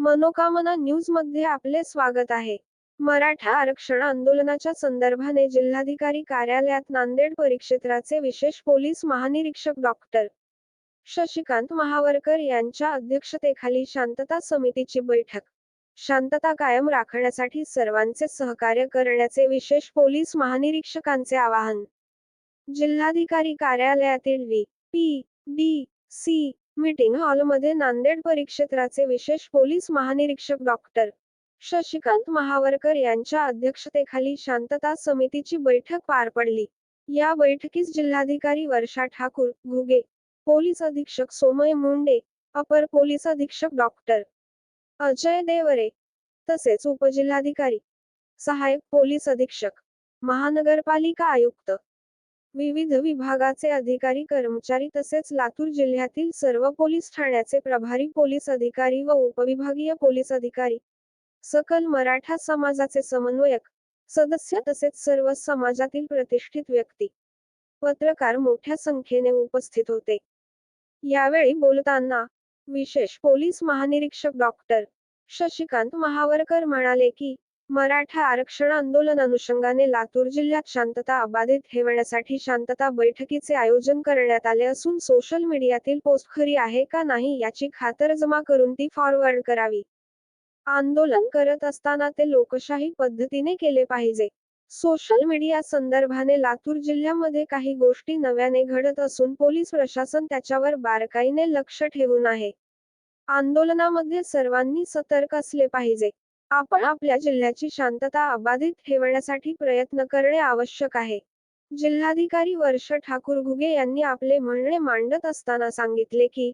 मनोकामना न्यूजमध्ये आपले स्वागत आहे. मराठा आरक्षण आंदोलनाच्या संदर्भाने जिल्हाधिकारी कार्यालयात नांदेड परिक्षेत्राचे विशेष पोलीस महानिरीक्षक डॉक्टर शशिकांत महावरकर यांच्या अध्यक्षतेखाली शांतता समितीची बैठक. शांतता कायम राखण्यासाठी सर्वांचे सहकार्य करण्याचे विशेष पोलीस महानिरीक्षकांचे आवाहन. जिल्हाधिकारी कार्यालयातील V P D C meeting हॉलमध्ये नांदेड परिक्षेत्राचे विशेष पोलीस महानिरीक्षक डॉक्टर शशिकांत महावरकर यांच्या अध्यक्षतेखाली शांतता समितीची बैठक पार पडली. या बैठकीस जिल्हाधिकारी वर्षा ठाकूर घुगे पोलीस अधीक्षक सोमय मुंडे अपर पोलीस अधीक्षक डॉक्टर अजय देवरे तसेच उपजिल्हाधिकारी सहाय्यक पोलीस अधीक्षक महानगरपालिका आयुक्त विविध विभागाचे अधिकारी कर्मचारी तसेच लातूर जिल्ह्यातील सर्व पोलीस ठाण्याचे प्रभारी पोलीस अधिकारी व उपविभागीय पोलीस अधिकारी सकल मराठा समाजाचे समन्वयक सदस्य तसेच सर्व समाजातील प्रतिष्ठित व्यक्ती पत्रकार मोठ्या संख्येने उपस्थित होते. यावेळी बोलताना विशेष पोलीस महानिरीक्षक डॉक्टर शशिकांत महावरकर म्हणाले की मराठा आरक्षण आंदोलन अनुषंगाने लातूर जिल्ह्यात शांतता अबाधित ठेवण्यासाठी शांतता बैठकीचे आयोजन करण्यात आले असून सोशल मीडियातील पोस्ट खरी आहे का नाही याची खातरजमा करून ती फॉरवर्ड करावी. आंदोलन करत असताना ते लोकशाही पद्धतीने केले पाहिजे. सोशल मीडिया संदर्भाने लातूर जिल्ह्यामध्ये काही गोष्टी नव्याने घडत असून पोलीस प्रशासन त्याच्यावर बारकाईने लक्ष ठेवून आहे. आंदोलनामध्ये सर्वांनी सतर्क असले पाहिजे. आपण आपल्या जिल्ह्याची शांतता अबाधित ठेवण्यासाठी प्रयत्न करणे आवश्यक आहे. जिल्हाधिकारी वर्ष ठाकूर घुगे यांनी आपले म्हणणे मांडत असताना सांगितले की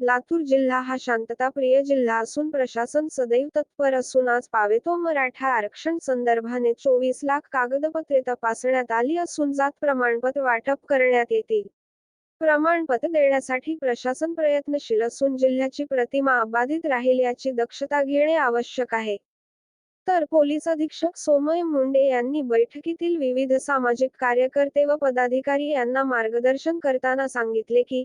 लातूर जिल्हा हा शांतताप्रिय जिल्हा असून प्रशासन सदैव तत्पर असून आज पावेतो मराठा आरक्षण संदर्भाने चोवीस लाख कागदपत्रे तपासण्यात आली असून जात प्रमाणपत्र वाटप करण्यात येतील. प्रमाणपत्र देण्यासाठी प्रशासन प्रयत्नशील असून जिल्ह्याची प्रतिमा अबाधित राहील याची दक्षता घेणे आवश्यक आहे. तर पोलीस अधीक्षक सोमय मुंडे यांनी बैठकीतील विविध सामाजिक कार्यकर्ते व पदाधिकारी यांना मार्गदर्शन करताना सांगितले की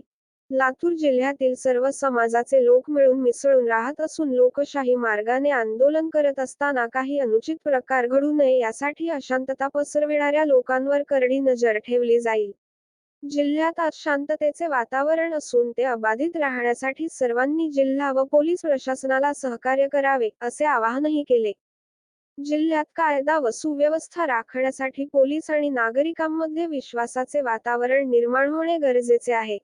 लातूर जिल्ह्यातील सर्व समाजाचे लोक मिळून मिसळून राहत असून लोकशाही मार्गाने आंदोलन करत असताना काही अनुचित प्रकार घडू नये यासाठी अशांतता पसरविणाऱ्या लोकांवर करडी नजर ठेवली जाईल. जिल्ह्यात आज शांततेचे वातावरण असून ते अबाधित राहण्यासाठी सर्वांनी जिल्हा व पोलीस प्रशासनाला सहकार्य करावे असे आवाहनही केले. जिल्ह्यात कायदा व सुव्यवस्था राखण्यासाठी पोलीस आणि नागरिकांमध्ये विश्वासाचे वातावरण निर्माण होणे गरजेचे आहे.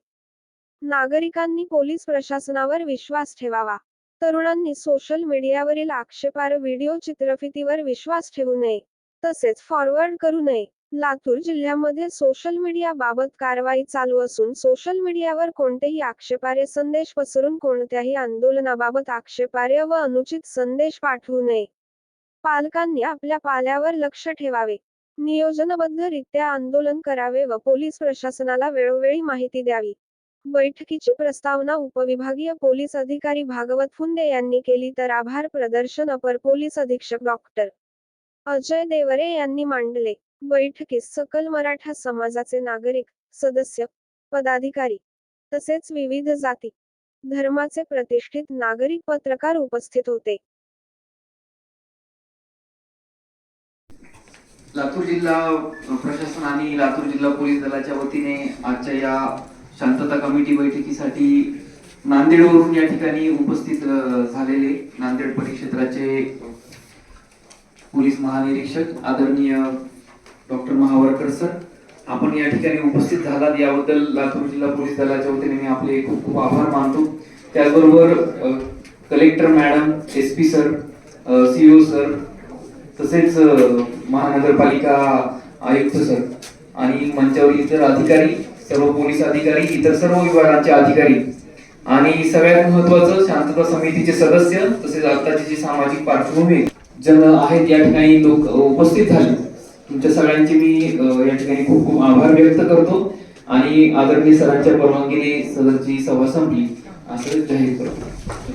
नागरिकांनी पोलीस प्रशासनावर विश्वास ठेवावा. तरुणांनी सोशल मीडियावरील आक्षेपार्ह व्हिडिओ चित्रफितीवर विश्वास ठेवू नये. तसेच फॉरवर्ड करू नये. लातूर जिल्ह्यामध्ये सोशल मीडिया बाबत कारवाई चालू असून सोशल मीडियावर कोणतेही आक्षेपार्ह संदेश पसरून कोणत्याही आंदोलनाबाबत आक्षेपार्ह व अनुचित संदेश पाठवू नये. पालकांनी आपल्या पाल्यावर लक्ष ठेवावे. नियोजनबद्धरित्या आंदोलन करावे व पोलीस प्रशासनाला वेळोवेळी माहिती द्यावी. बैठकीची प्रस्तावना उपविभागीय पोलीस अधिकारी भागवत फुंदे यांनी केली तर आभार प्रदर्शन अपर पोलीस अधीक्षक डॉक्टर अजय देवरे यांनी मांडले. बैठकीस सकल मराठा समाजाचे नागरिक सदस्य पदाधिकारी तसेच विविध जाती धर्माचे प्रतिष्ठित नागरिक पत्रकार उपस्थित होते. लातूर जिल्हा प्रशासन आणि लातूर जिल्हा पोलीस दलाच्या वतीने आजच्या या शांतता कमिटी बैठकीसाठी नांदेडवरून या ठिकाणी उपस्थित झालेले नांदेड परिक्षेत्राचे पोलीस महानिरीक्षक आदरणीय डॉक्टर महावरकर सर आपण या ठिकाणी उपस्थित झालात. याबद्दल लातूर जिल्हा पोलीस दलाच्या वतीने मी आपले खूप खूप आभार मानतो. त्याचबरोबर collector madam S P sir CO sir तसेच महानगरपालिका आयुक्त सर आणि मंचावर इतर अधिकारी सर्व पोलीस अधिकारी इतर सर्व विभागांचे अधिकारी आणि सगळ्यात महत्वाचं शांतता समितीचे सदस्य तसेच आताची जी सामाजिक पार्श्वभूमी जन आहेत या ठिकाणी लोक उपस्थित झाले. तुमच्या सगळ्यांचे मी या ठिकाणी खूप खूप आभार व्यक्त करतो आणि आदरणीय सरांच्या परवानगीने सदरची सभा संपली. असं जाहीर करतो.